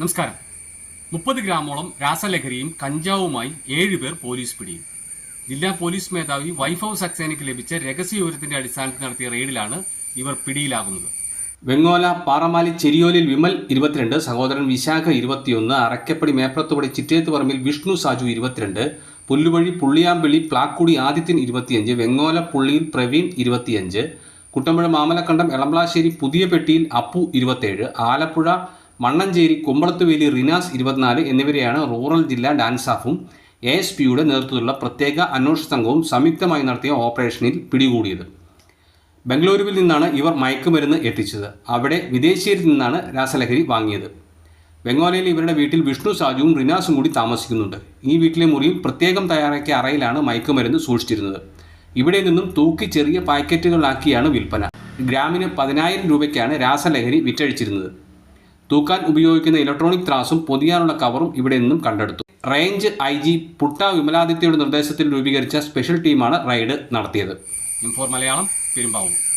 നമസ്കാരം. മുപ്പത് ഗ്രാമോളം രാസലഹരിയും കഞ്ചാവുമായി ഏഴുപേർ പോലീസ് പിടിയിൽ. ജില്ലാ പോലീസ് മേധാവി വൈഭവ് സക്സേനയ്ക്ക് ലഭിച്ച രഹസ്യ വിവരത്തിന്റെ അടിസ്ഥാനത്തിൽ നടത്തിയ റെയ്ഡിലാണ് ഇവർ പിടിയിലാകുന്നത്. വെങ്ങോല പാറമാലി ചെരിയോലിൽ വിമൽ ഇരുപത്തിരണ്ട് സഹോദരൻ വിശാഖ ഇരുപത്തിയൊന്ന് അറക്കപ്പടി മേപ്രത്തുപടി ചിറ്റേത്ത് പറമ്പിൽ വിഷ്ണു സാജു ഇരുപത്തിരണ്ട് പുല്ലുവഴി പുള്ളിയാമ്പിളി പ്ലാക്കുടി ആദിത്യൻ ഇരുപത്തിയഞ്ച് വെങ്ങോല പുള്ളിയിൽ പ്രവീൺ ഇരുപത്തിയഞ്ച് കുട്ടമ്പുഴ മാമലക്കണ്ടം എളംപ്ലാശ്ശേരി പുതിയ പെട്ടിയിൽ അപ്പു ഇരുപത്തേഴ് ആലപ്പുഴ മണ്ണഞ്ചേരി കുമ്പളത്തുവേലി റിനാസ് ഇരുപത്തിനാല് എന്നിവരെയാണ് റൂറൽ ജില്ലാ ഡാൻസ് സ്റ്റാഫും എ എസ് പിയുടെ നേതൃത്വത്തിലുള്ള പ്രത്യേക അന്വേഷണ സംഘവും സംയുക്തമായി നടത്തിയ ഓപ്പറേഷനിൽ പിടികൂടിയത്. ബംഗളൂരുവിൽ നിന്നാണ് ഇവർ മയക്കുമരുന്ന് എത്തിച്ചത്. അവിടെ വിദേശീയരിൽ നിന്നാണ് രാസലഹരി വാങ്ങിയത്. ബംഗാളിയിൽ ഇവരുടെ വീട്ടിൽ വിഷ്ണു സാജുവും റിനാസും കൂടി താമസിക്കുന്നുണ്ട്. ഈ വീട്ടിലെ മുറിയിൽ പ്രത്യേകം തയ്യാറാക്കിയ അറയിലാണ് മയക്കുമരുന്ന് സൂക്ഷിച്ചിരുന്നത്. ഇവിടെ നിന്നും തൂക്കി ചെറിയ പാക്കറ്റുകളാക്കിയാണ് വിൽപ്പന. ഗ്രാമിന് പതിനായിരം രൂപയ്ക്കാണ് രാസലഹരി വിറ്റഴിച്ചിരുന്നത്. തൂക്കാൻ ഉപയോഗിക്കുന്ന ഇലക്ട്രോണിക് ത്രാസും പൊതിയാനുള്ള കവറും ഇവിടെ നിന്നും കണ്ടെടുത്തു. റേഞ്ച് ഐ ജി പുട്ട വിമലാദിത്യയുടെ നിർദ്ദേശത്തിൽ രൂപീകരിച്ച സ്പെഷ്യൽ ടീമാണ് റൈഡ് നടത്തിയത്. ഇൻഫോർ മലയാളം പെരുമ്പാവൂർ.